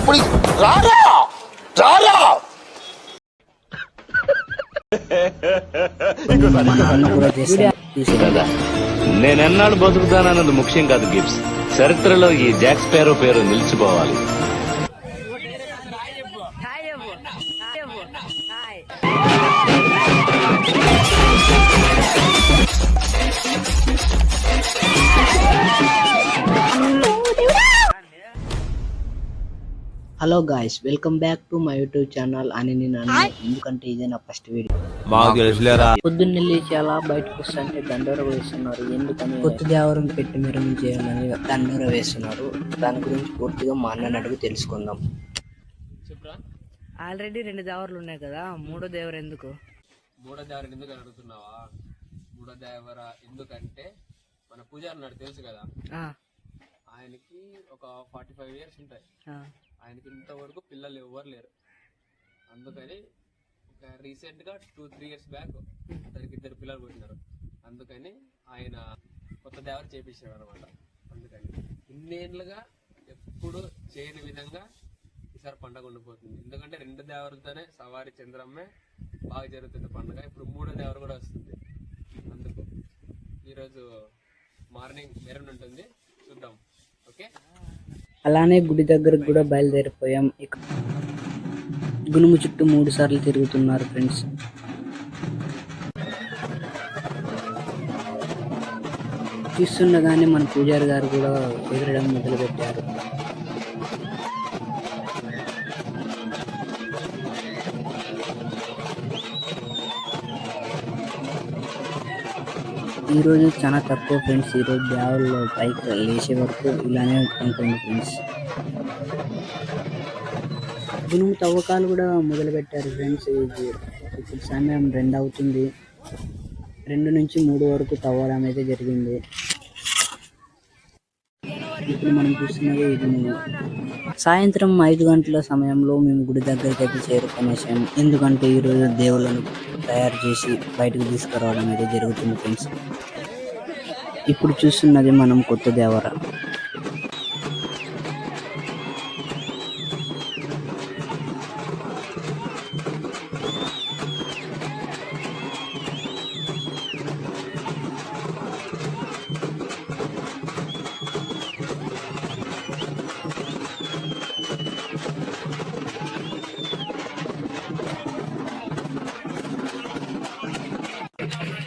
ఇప్పుడు రారా! రారా! నేనెన్నాడు బతుకుతానన్నది ముఖ్యం కాదు గిఫ్ట్స్ చరిత్రలో ఈ జాక్స్ పేరు పేరు నిలిచిపోవాలి. Hello guys welcome back to my YouTube channel అని నేను అన్నా. ఎందుకంటే ఇదే నా ఫస్ట్ వీడియో. పొద్దున్న లేచి అలా బయటకు వస్తుంటే దండోర వేస్తున్నారు. ఎందుకని? కొత్త దేవరం పెట్టి మెరుగు చేయాలని దండోర వేస్తున్నారు. దాని గురించి పూర్తిగా మా అన్నని అడుగు తెలుసుకుందాం. ఆల్రెడీ రెండు దేవర్లు ఉన్నాయి కదా మూడో దేవరు ఎందుకు? మూడో దేవర ఎందుకు అడుగుతున్నావా? మూడో దేవర ఎందుకంటే మన పూజారి నాడు తెలుసు కదా. ఆ, ఆయనకి ఒక ఫార్టీ ఫైవ్ ఇయర్స్ ఉంటాయి. ఆ, ఆయనకి ఇంతవరకు పిల్లలు ఎవ్వరు లేరు. అందుకని ఒక రీసెంట్గా టూ త్రీ ఇయర్స్ బ్యాక్ అతనికి ఇద్దరు పిల్లలు పుట్టినారు. అందుకని ఆయన కొత్త దేవర చేపించాడు అనమాట అందుకని ఇన్నేళ్ళుగా ఎప్పుడు చేయని విధంగా ఈసారి పండగ ఉండిపోతుంది. ఎందుకంటే రెండు దేవరలతోనే సవారి చంద్రమ్మే బాగా జరుగుతుంది పండగ. ఇప్పుడు మూడో దేవర కూడా వస్తుంది. అందుకు ఈరోజు మార్నింగ్ మెరూన్ ఉంటుంది. చూద్దాం. ఓకే? అలానే గుడి దగ్గరకు కూడా బయలుదేరిపోయాం. ఇక గునుము చుట్టూ మూడు సార్లు తిరుగుతున్నారు ఫ్రెండ్స్. చూస్తుండగానే మన పూజారి గారు కూడా ఎగరడం మొదలు ఈరోజు చాలా తక్కువ ఫ్రెండ్స్ ఈరోజు బ్యాగుల్లో పైకి లేచే వరకు ఇలానే ఉంటుంది ఫ్రెండ్స్. దీనికి తవ్వకాలు కూడా మొదలు పెట్టారు ఫ్రెండ్స్. ఇది ఇప్పుడు సమయం రెండు అవుతుంది. రెండు నుంచి మూడు వరకు తవ్వడం అయితే జరిగింది. ఇప్పుడు మనం చూస్తున్నది ఇది సాయంత్రం ఐదు గంటల సమయంలో మేము గుడి దగ్గరికి అయితే చేరుకునేసాము ఎందుకంటే ఈరోజు దేవుళ్ళను తయారు చేసి బయటకు తీసుకురావడం అయితే జరుగుతుంది ఫ్రెండ్స్. ఇప్పుడు చూస్తున్నది మనం కొత్త దేవర.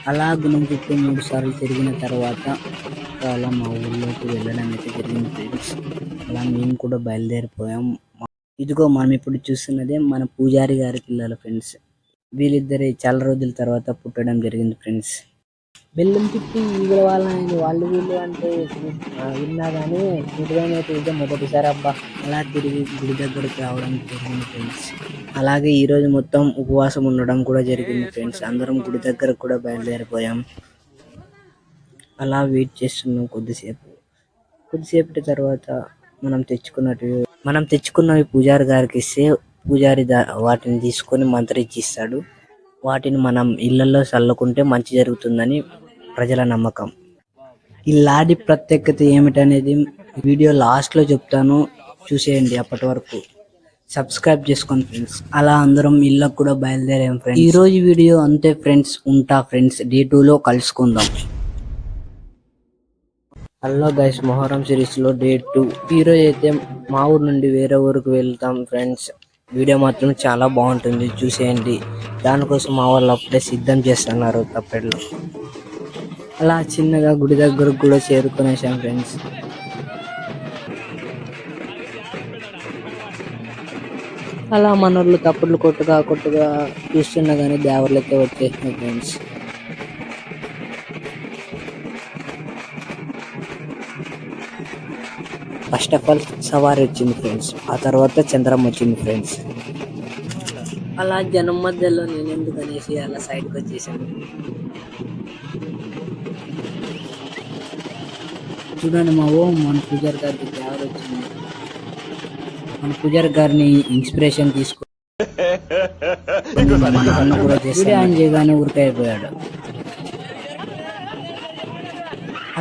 అలా గుణం చుట్టూ మూడు సార్లు తిరిగిన తర్వాత అలా మా ఊళ్ళోకి వెళ్ళడం అయితే జరిగింది ఫ్రెండ్స్. అలా మేము కూడా బయలుదేరిపోయాం. ఇదిగో మనం ఇప్పుడు చూస్తున్నదే మన పూజారి గారి పిల్లలు ఫ్రెండ్స్. వీళ్ళిద్దరే చాలా రోజుల తర్వాత పుట్టడం జరిగింది ఫ్రెండ్స్. బెల్లం తిప్పి ఈగల వాళ్ళ వాళ్ళు వీళ్ళు అంటే విన్నా కానీ చూడగానే ఇదే మొదటిసారి అబ్బా. అలా తిరిగి గుడి దగ్గరికి రావడం జరిగింది ఫ్రెండ్స్ అలాగే ఈ రోజు మొత్తం ఉపవాసం ఉండడం కూడా జరిగింది ఫ్రెండ్స్ అందరం గుడి దగ్గరకు కూడా బయలుదేరిపోయాం. అలా వెయిట్ చేస్తున్నాం కొద్దిసేపు. కొద్దిసేపటి తర్వాత మనం తెచ్చుకున్నట్టు మనం తెచ్చుకున్నవి పూజారి గారికి ఇస్తే పూజారి దా వాటిని తీసుకొని మంత్రించి ఇస్తాడు. వాటిని మనం ఇళ్ళలో చల్లుకుంటే మంచి జరుగుతుందని ప్రజల నమ్మకం. ఈ లాడి ప్రత్యేకత ఏమిటనేది వీడియో లాస్ట్లో చెప్తాను. చూసేయండి అప్పటి వరకు. సబ్స్క్రైబ్ చేసుకోండి ఫ్రెండ్స్ అలా అందరం ఇళ్ళకు కూడా బయలుదేరాం ఫ్రెండ్స్ ఈ రోజు వీడియో అంతే ఫ్రెండ్స్ ఉంటా ఫ్రెండ్స్ డే లో కలుసుకుందాం. హలో గైస్ మొహరం సిరీస్లో డే టూ ఈరోజు అయితే మా ఊరు నుండి వేరే ఊరికి వెళ్తాం ఫ్రెండ్స్ వీడియో మాత్రం చాలా బాగుంటుంది చూసేయండి. దానికోసం మా వాళ్ళు అప్పుడే సిద్ధం చేస్తున్నారు తప్పెళ్ళు అలా చిన్నగా గుడి దగ్గరకు కూడా చేరుకునేసాం ఫ్రెండ్స్. అలా మనోళ్ళు తప్పులు కొట్టుగా కొట్టుగా చూస్తున్నా కానీ దేవర్లకే వచ్చేసినాయి ఫ్రెండ్స్. ఫస్ట్ ఆఫ్ ఆల్ సవారి వచ్చింది ఫ్రెండ్స్ ఆ తర్వాత చంద్రం వచ్చింది ఫ్రెండ్స్ అలా జనం మధ్యలో నేను ఎందుకు అనేసి అలా సైడ్కి వచ్చేసాను. చూడండి మా ఓ మన పూజారి గారికి ఎవరు వచ్చింది? మన పూజారి గారిని ఇన్స్పిరేషన్ తీసుకు మా నాన్న కూడా చేస్తాడు ఆయన చేయగానే ఊరికైపోయాడు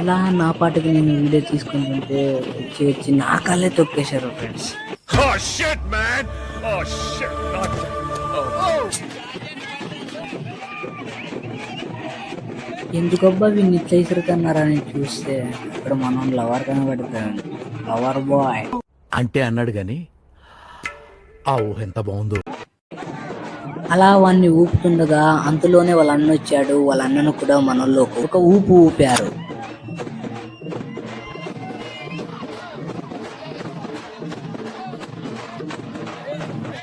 అలా నా పాటికి నేను వీడియో తీసుకుంటుంటే వచ్చి వచ్చి నా కళ్ళే తొక్కేశారు ఫ్రెండ్స్ Oh! Oh. Oh. ఎందుకబ్బా వీళ్ళు ఇట్లా ఇసురుతున్నారని చూస్తే ఇక్కడ మనం లవర్ కనబడిపోయాడు లవర్ బాయ్. అంటే అన్నాడు గాని ఆ ఊహ ఎంత బాగుందో. అలా వాడిని ఊపుతుండగా అంతలోనే వాళ్ళ అన్న వచ్చాడు. వాళ్ళ అన్నను కూడా మనల్లో ఒక ఊపు ఊపారు.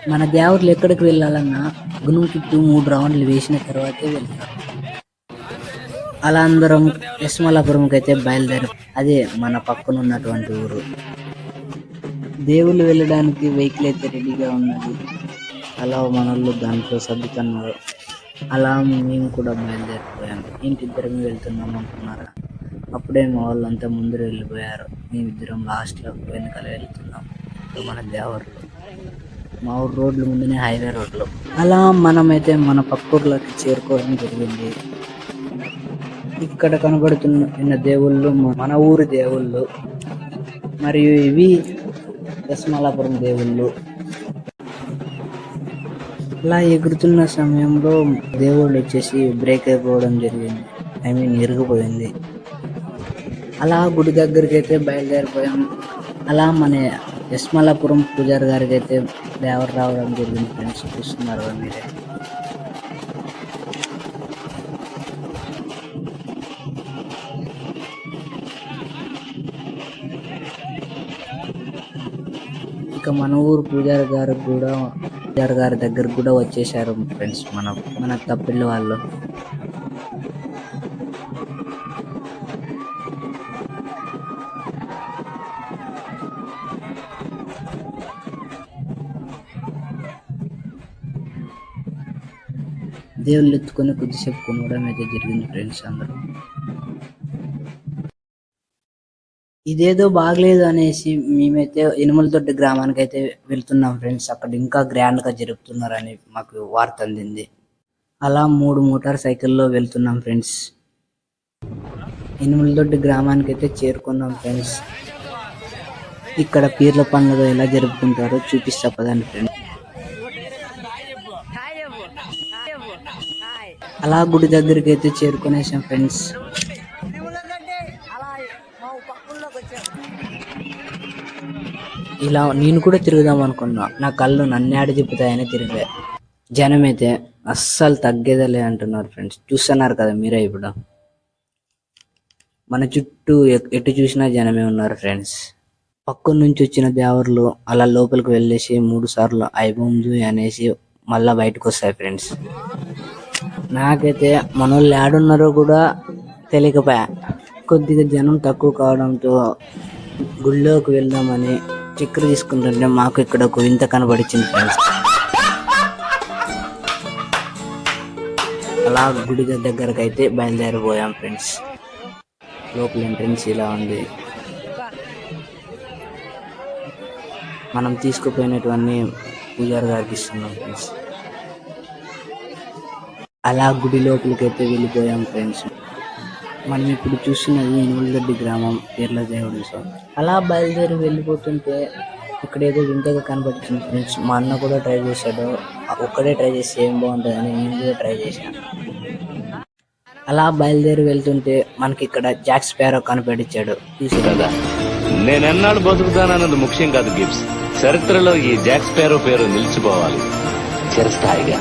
మన దేవతలు ఎక్కడికి వెళ్ళాలన్నా గుణం చుట్టూ మూడు రౌండ్లు వేసిన తర్వాతే వెళ్తారు. అలా అందరం యశ్మలాపురంకి అయితే బయలుదేరి. అదే మన పక్కన ఉన్నటువంటి ఊరు. దేవుళ్ళు వెళ్ళడానికి వెహికల్ అయితే రెడీగా ఉన్నది. అలా మనోళ్ళు దాంట్లో సర్దుతున్నారు. అలా మేము కూడా బయలుదేరిపోయాం. ఇంటిద్దరం వెళ్తున్నాం అనుకున్నారా? అప్పుడే మా వాళ్ళంతా ముందు వెళ్ళిపోయారు. మేమిద్దరం లాస్ట్లో వెనకాల వెళ్తున్నాం. మన దేవర్లు మా ఊరు రోడ్లు ముందునే హైవే రోడ్లు. అలా మనమైతే మన పక్కూర్లోకి చేరుకోవడం జరిగింది. ఇక్కడ కనబడుతున్న దేవుళ్ళు మన ఊరి దేవుళ్ళు మరియు ఇవి దశమలాపురం దేవుళ్ళు. అలా ఎగురుతున్న సమయంలో దేవుళ్ళు వచ్చేసి బ్రేక్ అయిపోవడం జరిగింది. ఐ మీన్ ఇరిగిపోయింది. అలా గుడి దగ్గరికి అయితే బయలుదేరిపోయాం. అలా మన యశ్మలాపురం పూజారి గారికి అయితే దేవర రావడం జరిగింది ఫ్రెండ్స్. చూస్తున్నారు మీరే. ఇక మన ఊరు పూజారి గారు కూడా పూజారి గారి దగ్గర కూడా వచ్చేసారు ఫ్రెండ్స్ మన మన తప్పిళ్ళ వాళ్ళు. దేవుళ్ళు ఎత్తుకొని కొద్దిసేపు కొనవడం అయితే జరిగింది ఫ్రెండ్స్ అందరూ. ఇదేదో బాగలేదు అనేసి మేమైతే ఇనుములతోటి గ్రామానికి అయితే వెళ్తున్నాం ఫ్రెండ్స్. అక్కడ ఇంకా గ్రాండ్గా జరుపుతున్నారని మాకు వార్త అందింది. అలా మూడు మోటార్ సైకిల్లో వెళ్తున్నాం ఫ్రెండ్స్. ఇనుములతోటి గ్రామానికి అయితే చేరుకున్నాం ఫ్రెండ్స్. ఇక్కడ పీర్ల పండుగ ఎలా జరుపుకుంటారో చూపిస్తా పదండి ఫ్రెండ్స్ హాయ్ చెప్పు హాయ్ చెప్పు హాయ్ అలా గుడి దగ్గరికి అయితే చేరుకునేసాం ఫ్రెండ్స్. ఇలా నేను కూడా తిరుగుదాం అనుకున్నా. నా కళ్ళు నన్నేడ తిప్పుతాయని తిరిగే. జనం అయితే అస్సలు తగ్గేదలే అంటున్నారు ఫ్రెండ్స్. చూస్తున్నారు కదా మీరే ఇప్పుడు. మన చుట్టూ ఎటు చూసినా జనమే ఉన్నారు ఫ్రెండ్స్. పక్క నుంచి వచ్చిన దేవర్లు అలా లోపలికి వెళ్ళేసి మూడు సార్లు ఐబొమ్దు అనేసి మళ్ళా బయటకు వస్తాయి ఫ్రెండ్స్. నాకైతే మనోళ్ళు ఏడున్నారో కూడా తెలియకపోయా. కొద్దిగా జనం తక్కువ కావడంతో గుళ్ళోకి వెళ్దామని చక్కెర తీసుకుంటుంటే మాకు ఇక్కడ ఒక వింత కనబడిచింది ఫ్రెండ్స్. అలా గుడి దగ్గరకు అయితే బయలుదేరిపోయాం ఫ్రెండ్స్. లోపల ఎంట్రన్స్ ఇలా ఉంది. మనం తీసుకుపోయినటువన్నీ పూజారి గారికి ఇస్తున్నాం ఫ్రెండ్స్. అలా గుడి లోపలికి అయితే వెళ్ళిపోయాం ఫ్రెండ్స్. మనం ఇప్పుడు చూస్తున్నది ఎనుగులగడ్డి గ్రామం పేర్ల దేవుడి సో అలా బయలుదేరి వెళ్ళిపోతుంటే ఇక్కడ ఏదో వింతగా కనబడుతుంది ఫ్రెండ్స్. మా అన్న కూడా ట్రై చేశాడు. ఒక్కడే ట్రై చేస్తే ఏం బాగుంటుందని నేను కూడా ట్రై చేశాను. అలా బయలుదేరి వెళ్తుంటే మనకి ఇక్కడ జాక్స్ స్పారో కనిపెట్టించాడు చూసి కదా. నేనెన్నాడు బతుకుతానన్నది ముఖ్యం కాదు గిఫ్ట్స్ చరిత్రలో ఈ జాక్స్ స్పారో పేరు నిలిచిపోవాలి. చిరస్థాయిగా.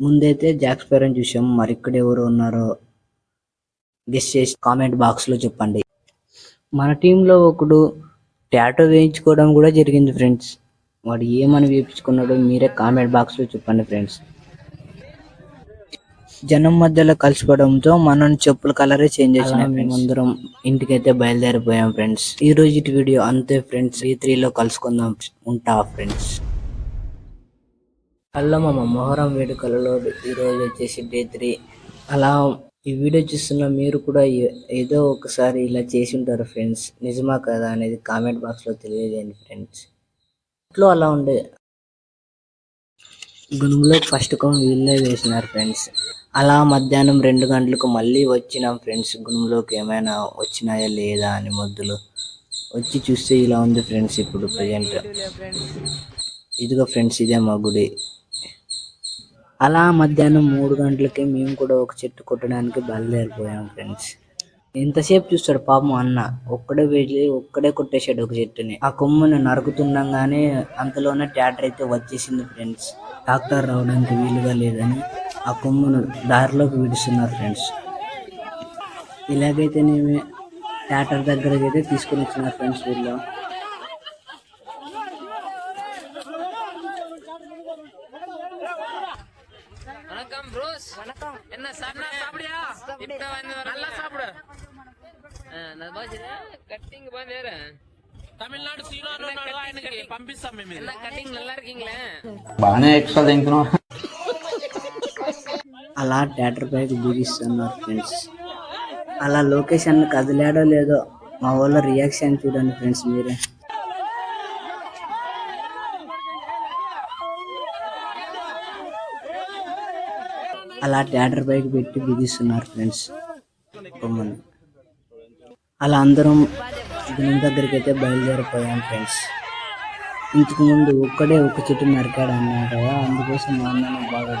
ముందైతే జాక్ స్పారోని చూసాం మరి ఇక్కడ ఎవరు ఉన్నారో గెస్ట్ చేసి కామెంట్ బాక్స్లో చెప్పండి. మన టీంలో ఒకడు టాటో వేయించుకోవడం కూడా జరిగింది ఫ్రెండ్స్ వాడు ఏమని వేయించుకున్నాడో మీరే కామెంట్ బాక్స్లో చెప్పండి ఫ్రెండ్స్ జనం మధ్యలో కలిసిపోవడంతో మనం చెప్పుల కలరే చేంజ్ చేసిన మేమందరం ఇంటికైతే బయలుదేరిపోయాం ఫ్రెండ్స్ ఈ రోజు వీడియో అంతే ఫ్రెండ్స్ ఈ త్రీలో కలుసుకుందాం ఉంటా ఫ్రెండ్స్ హలో మొహరం వేడుకలలో ఈరోజు వచ్చేసి డే త్రీ. అలా ఈ వీడియో చూస్తున్న మీరు కూడా ఏదో ఒకసారి ఇలా చేసి ఉంటారు ఫ్రెండ్స్. నిజమా కదా అనేది కామెంట్ బాక్స్లో తెలియజేయండి ఫ్రెండ్స్. ఇంట్లో అలా ఉండే గుణంలో ఫస్ట్ కం వీళ్ళే వేసినారు ఫ్రెండ్స్. అలా మధ్యాహ్నం రెండు గంటలకు మళ్ళీ వచ్చినాం ఫ్రెండ్స్. గుణంలోకి ఏమైనా వచ్చినాయా లేదా అని మొద్దులు. వచ్చి చూస్తే ఇలా ఉంది ఫ్రెండ్స్ ఇప్పుడు ప్రజెంట్. ఇదిగో ఫ్రెండ్స్ ఇదే మా గుడి. అలా మధ్యాహ్నం మూడు గంటలకి మేము కూడా ఒక చెట్టు కొట్టడానికి బయలుదేరిపోయాం ఫ్రెండ్స్. ఎంతసేపు చూస్తాడు పాపం అన్న. ఒక్కడే వెళ్ళి ఒక్కడే కొట్టేశాడు ఒక చెట్టుని. ఆ కొమ్ముని నరుకుతుండగానే అంతలోనే ట్యాటర్ అయితే వచ్చేసింది ఫ్రెండ్స్. డాక్టర్ రావడానికి వీలుగా లేదని ఆ కొమ్మును దారిలోకి విడుస్తున్నారు ఫ్రెండ్స్. ఇలాగైతే నేను ట్యాటర్ దగ్గరకి అయితే తీసుకుని వచ్చిన ఫ్రెండ్స్ వీళ్ళు. இப்ப வந்து நல்லா சாப்பிடு கட்டிங் பாரு తమిళనాడు సీనియర్ ఆయనకి పంపిస్తాం మేము ఎలా కటింగ్ నల్లా இருக்கீங்களே బాగానే ఎక్స్ట్రా తింటున్నావు అలా థియేటర్ పైకి బిగిస్తున్నారు ఫ్రెండ్స్ అలా లొకేషన్ కదిలాడో లేదో మా వాళ్ళ రియాక్షన్ చూడండి ఫ్రెండ్స్ మీరే అలా థియేటర్ పైకి పెట్టి బిగిస్తున్నారు ఫ్రెండ్స్ బొమ్మను అలా అందరం గుణం దగ్గరికి అయితే బయలుదేరిపోయాం ఫ్రెండ్స్ ఇంతకు ముందు ఒక్కడే ఒక చెట్టు నరికాడు అన్నాడు కదా అందుకోసం మా అన్న బాగా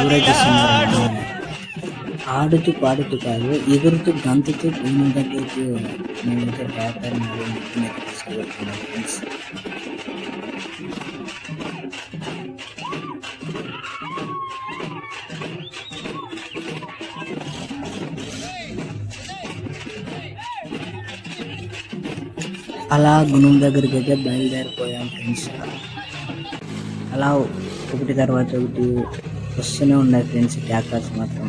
ఊరేగిస్తున్నారు ఆడుతూ పాడుతూ కాదు ఎగురుతూ గంతుతూ దగ్గరికి మేమైతే మరియు తీసుకువెళ్తున్నాం ఫ్రెండ్స్ అలా గుణం దగ్గరికి అయితే బయలుదేరిపోయాం ఫ్రెండ్స్ అలా ఒకటి తర్వాత ఒకటి వస్తూనే ఉన్నాయి ఫ్రెండ్స్ ట్రాక్టర్స్ మాత్రం.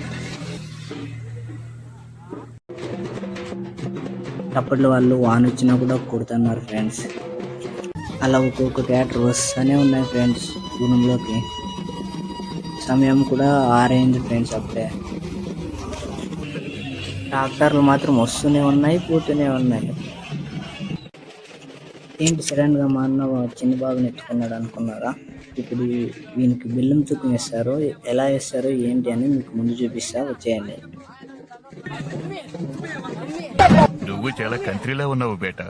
అప్పట్లో వాళ్ళు వాన వచ్చినా కూడా కొడుతున్నారు ఫ్రెండ్స్ అలా ఒక్కొక్క ట్రాక్టర్ వస్తూనే ఉన్నాయి ఫ్రెండ్స్ గుణంలోకి. సమయం కూడా ఆరైంది ఫ్రెండ్స్ అప్పుడే. ట్రాక్టర్లు మాత్రం వస్తూనే ఉన్నాయి పోతూనే ఉన్నాయి. ఏంటి సడన్గా మా అన్న చిన్న బాబుని ఎత్తుకున్నాడు అనుకున్నారా? ఇప్పుడు వీనికి బెల్లం తూకం వేస్తారు ఎలా వేస్తారు ఏంటి అని మీకు ముందు చూపిస్తా వచ్చేయండి. నువ్వు చాలా కంట్రీలో ఉన్నావు బేటా.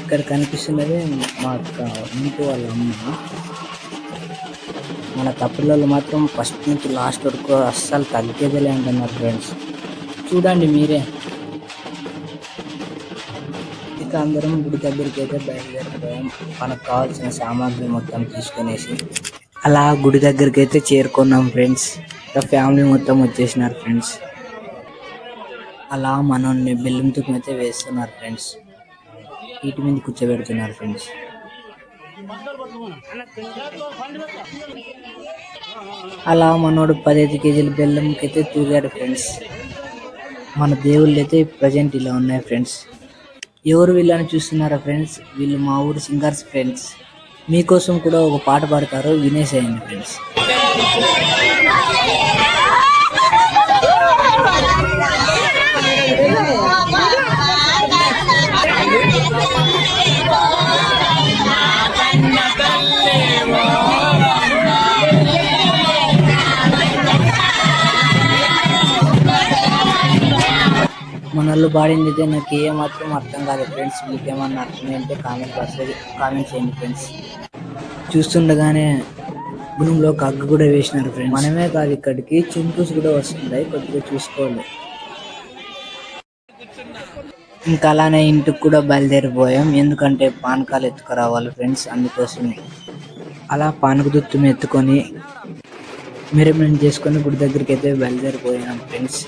ఇక్కడ కనిపిస్తున్నది మా అక్క ఇంటి వాళ్ళ అమ్మ. మన తప్పులలో మాత్రం ఫస్ట్ నుంచి లాస్ట్ వరకు అస్సలు తగ్గేదిలే అంటున్నారు ఫ్రెండ్స్ చూడండి మీరే. ఇక అందరం గుడి దగ్గరికి అయితే బయలుదేరిపోయాం. మనకు కావాల్సిన సామాగ్రి మొత్తం తీసుకునేసి అలా గుడి దగ్గరికి అయితే చేరుకున్నాం ఫ్రెండ్స్. ఇక ఫ్యామిలీ మొత్తం వచ్చేసినారు ఫ్రెండ్స్. అలా మనల్ని బెల్లం తుక్కు అయితే వేస్తున్నారు ఫ్రెండ్స్. వీటి మీద కూర్చోబెడుతున్నారు ఫ్రెండ్స్. అలా మనోడు పదహైదు కేజీల బెల్లంకి అయితే తూగాడు ఫ్రెండ్స్. మన దేవుళ్ళు అయితే ప్రజెంట్ ఇలా ఉన్నాయి ఫ్రెండ్స్. ఎవరు వీళ్ళని చూస్తున్నారా ఫ్రెండ్స్ వీళ్ళు మా ఊరు సింగర్స్ ఫ్రెండ్స్ మీకోసం కూడా ఒక పాట పాడతారు వినేసేయండి ఫ్రెండ్స్ మనల్ని పాడింది అయితే నాకు ఏమాత్రం అర్థం కాదు ఫ్రెండ్స్ మీకు ఏమన్నా అర్థమైంటే కామెంట్ బాక్స్లో కామెంట్ చేయండి ఫ్రెండ్స్ చూస్తుండగానే గుణంలో కగ్గు కూడా వేసినారు ఫ్రెండ్స్ మనమే కాదు ఇక్కడికి చుంటూస్ కూడా వస్తున్నాయి కొద్దిగా చూసుకోవాలి ఇంకా అలానే ఇంటికి కూడా బయలుదేరిపోయాం. ఎందుకంటే పానకాలు ఎత్తుకురావాలి ఫ్రెండ్స్ అందుకోసమే. అలా పానక దుత్తుని ఎత్తుకొని మెరమెంట్ చేసుకొని గుడి దగ్గరికి అయితే బయలుదేరిపోయాం ఫ్రెండ్స్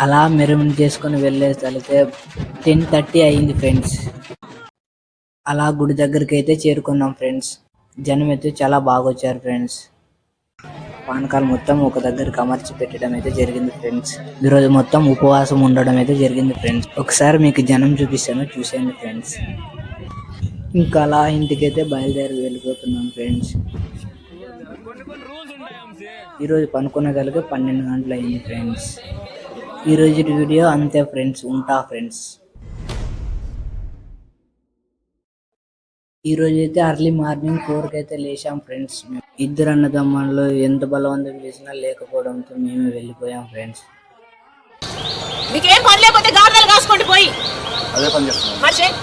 అలా మెరవని చేసుకొని వెళ్ళేసరికి టెన్ థర్టీ అయింది ఫ్రెండ్స్ అలా గుడి దగ్గరికి అయితే చేరుకున్నాం ఫ్రెండ్స్ జనం అయితే చాలా బాగా వచ్చారు ఫ్రెండ్స్ పానకాలు మొత్తం ఒక దగ్గరికి అమర్చి పెట్టడం అయితే జరిగింది ఫ్రెండ్స్ ఈరోజు మొత్తం ఉపవాసం ఉండడం అయితే జరిగింది ఫ్రెండ్స్ ఒకసారి మీకు జనం చూపిస్తాను చూసేయండి ఫ్రెండ్స్ ఇంకా అలా ఇంటికైతే బయలుదేరి వెళ్ళిపోతున్నాం ఫ్రెండ్స్ ఈరోజు పనుకున్న రూల్స్ పన్నెండు గంటలు అయింది ఫ్రెండ్స్ ఈరోజు వీడియో అంతే ఫ్రెండ్స్ ఉంటా ఫ్రెండ్స్. ఈ రోజు అయితే అర్లీ మార్నింగ్ ఫోర్కి అయితే లేచాం ఫ్రెండ్స్. ఇద్దరు అన్నదమ్ములు ఎంత బలవంతం చేసినా లేకపోవడంతో మేమే వెళ్ళిపోయాం ఫ్రెండ్స్. మీకేం పని లేకపోతే గార్డెన్ కాసుకోండి పోయి. అదే పని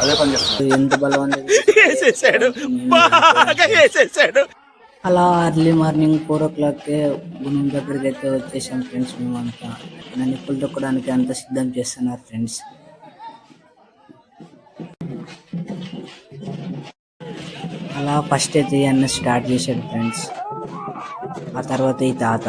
అదే పని ఎంత బలవంతం బాగా అలా అర్లీ మార్నింగ్ ఫోర్ ఓ క్లాక్కే గుణం దగ్గరికి అయితే వచ్చేసాం ఫ్రెండ్స్ మేమంతా. నన్ను నిప్పులు తొక్కడానికి అంత సిద్ధం చేస్తున్నారు ఫ్రెండ్స్ అలా ఫస్ట్ అయితే అన్న స్టార్ట్ చేశాడు ఫ్రెండ్స్ ఆ తర్వాత ఈ తాత.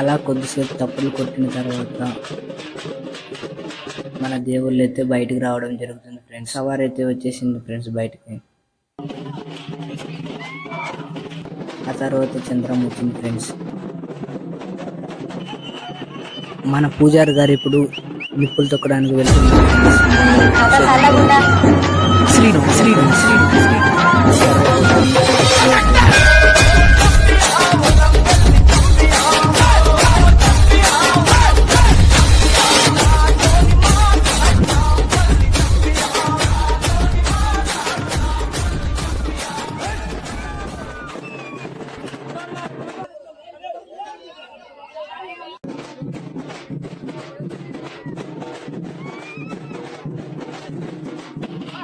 అలా కొద్దిసేపు తప్పులు కొట్టిన తర్వాత మన దేవుళ్ళు అయితే బయటికి రావడం జరుగుతుంది ఫ్రెండ్స్. సవార్ అయితే వచ్చేసింది ఫ్రెండ్స్ బయటికి. ఆ తర్వాత చంద్రం వచ్చింది ఫ్రెండ్స్. మన పూజారి గారు ఇప్పుడు నిప్పులు తొక్కడానికి వెళ్తున్నారు. శ్రీరామ్ శ్రీరామ్ శ్రీరామ్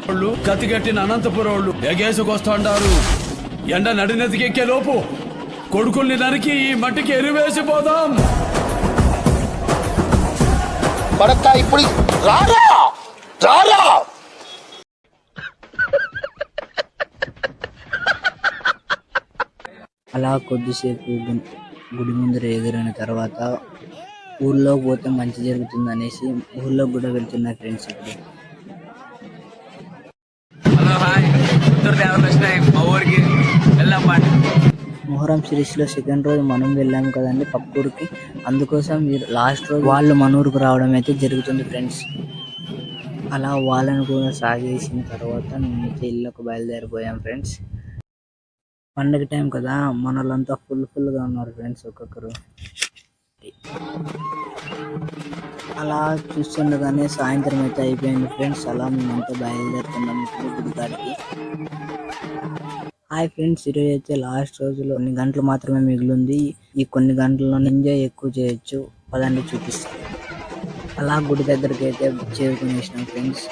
వాళ్ళు కత్తిగట్టిన అనంతపురం వాళ్ళు ఎగేసుకొస్తాండారు. ఎండ నడినదికెక్కే లోపు కొడుకుల్ని నరికి ఈ మట్టికి ఎరువేసిపోదాం. పడక ఇప్పుడు రారా! రారా! అలా కొద్దిసేపు గుడి ముందర ఎగిరిన తర్వాత ఊళ్ళో పోతే మంచి జరుగుతుంది అనేసి ఊళ్ళో కూడా వెళ్తున్నారు ఫ్రెండ్స్ ఇప్పుడు. ఉత్తర దేవత మా ఊరికి వెళ్ళాం మొహరం సిరీస్లో సెకండ్ రోజు మనం వెళ్ళాము కదండి పక్కూరికి. అందుకోసం మీరు లాస్ట్ రోజు వాళ్ళు మన ఊరికి రావడం అయితే జరుగుతుంది ఫ్రెండ్స్ అలా వాళ్ళని కూడా సాగేసిన తర్వాత మేమైతే ఇళ్ళకు బయలుదేరిపోయాం ఫ్రెండ్స్ పండగ టైం కదా మన ఫుల్ ఫుల్గా ఉన్నారు ఫ్రెండ్స్ ఒక్కొక్కరు. అలా చూస్తుండగానే సాయంత్రం అయితే అయిపోయింది ఫ్రెండ్స్. అలా మేమంతా బయలుదేరుతున్నాం ఇప్పుడు గుడికాడికి. హాయ్ ఫ్రెండ్స్ ఈరోజు అయితే లాస్ట్ రోజులో కొన్ని గంటలు మాత్రమే మిగిలింది. ఈ కొన్ని గంటల్లో ఎంజాయ్ ఎక్కువ చేయొచ్చు. పదండి చూపిస్తాను అలా గుడి దగ్గరికి అయితే చేరుకునేసినాం ఫ్రెండ్స్.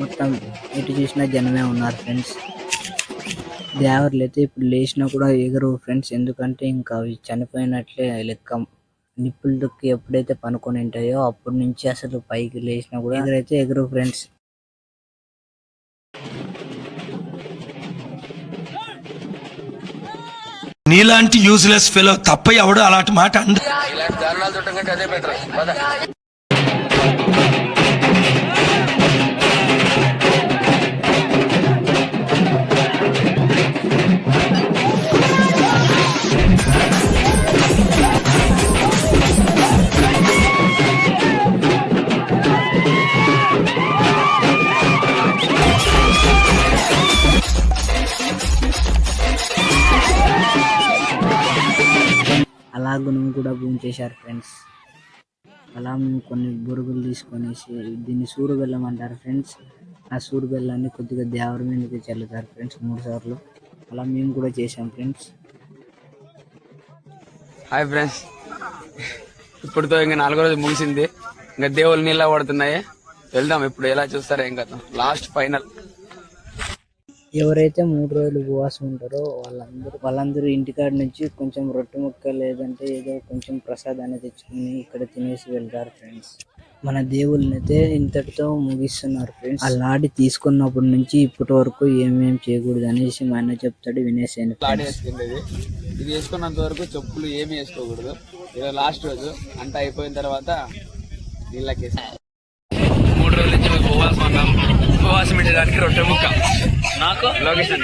మొత్తం ఎటు చూసినా జనమే ఉన్నారు ఫ్రెండ్స్. దేవర్లు అయితే ఇప్పుడు లేచినా కూడా ఎగరు ఫ్రెండ్స్ ఎందుకంటే ఇంకా అవి చనిపోయినట్లే లెక్క. నిప్పులు దొక్కి ఎప్పుడైతే పనుకొని ఉంటాయో అప్పటి నుంచి అసలు పైకి లేచినా కూడా ఎగరైతే ఎగరు ఫ్రెండ్స్ నీలాంటి యూజ్లెస్ ఫెలో తప్ప ఎవడు అలాంటి మాట అండ కొన్ని బురుగులు తీసుకొనేసి దీన్ని సూరు బెల్లం అంటారు ఫ్రెండ్స్. ఆ సూరు బెల్లాన్ని కొద్దిగా దేవర మీదకి చల్లుతారు ఫ్రెండ్స్ మూడు సార్లు. అలా మేము కూడా చేసాం ఫ్రెండ్స్. Hi friends. ఇప్పుడుతో ఇంకా నాలుగో రోజు ముగిసింది. ఇంకా దేవుళ్ళు నీళ్ళ పడుతున్నాయి. వెళ్దాం ఇప్పుడు ఎలా చూస్తారో ఏం కదా లాస్ట్ ఫైనల్. ఎవరైతే మూడు రోజులు ఉపవాసం ఉంటారో వాళ్ళందరూ వాళ్ళందరూ ఇంటికాడ నుంచి కొంచెం రొట్టె ముక్క లేదంటే ఏదో కొంచెం ప్రసాదాన్ని తెచ్చుకుని ఇక్కడ తినేసి వెళ్తారు ఫ్రెండ్స్ మన దేవుళ్ళని అయితే ఇంతటితో ముగిస్తున్నారు ఫ్రెండ్స్ ఆ లాడి తీసుకున్నప్పటి నుంచి ఇప్పటి వరకు ఏమేం చేయకూడదు అనేసి మా అన్న చెప్తాడు వేసుకునేది ఇది వేసుకున్నంత వరకు చెప్పులు ఏమి వేసుకోకూడదు. ఇది లాస్ట్ రోజు అంట అయిపోయిన తర్వాత నీళ్ళకేసి మూడు రోజుల నుంచి ఉపవాసం ఉన్నాం. ఉపవాసం పెట్టడానికి రొట్టె ముక్క. నాకు? లొకేషన్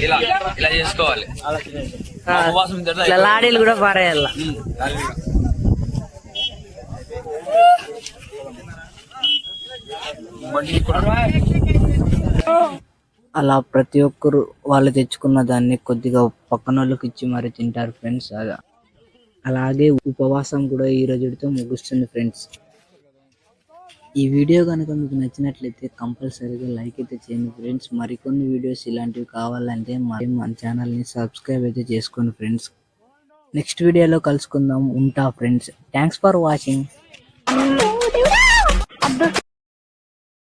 ఇలా ఇలా చేసుకోవాలి. లాడీలు కూడా పారేయాల అలా ప్రతి ఒక్కరు వాళ్ళు తెచ్చుకున్న దాన్ని కొద్దిగా పక్కన వాళ్ళకి ఇచ్చి మరి తింటారు ఫ్రెండ్స్ అలా. అలాగే ఉపవాసం కూడా ఈ రోజుతో ముగుస్తుంది ఫ్రెండ్స్ ఈ వీడియో కనుక మీకు నచ్చినట్లయితే కంపల్సరీగా లైక్ అయితే చేయండి ఫ్రెండ్స్. మరికొన్ని వీడియోస్ ఇలాంటివి కావాలంటే మరి మన ఛానల్ని సబ్స్క్రైబ్ అయితే చేసుకోండి ఫ్రెండ్స్. నెక్స్ట్ వీడియోలో కలుసుకుందాం. ఉంటా ఫ్రెండ్స్. Thanks for watching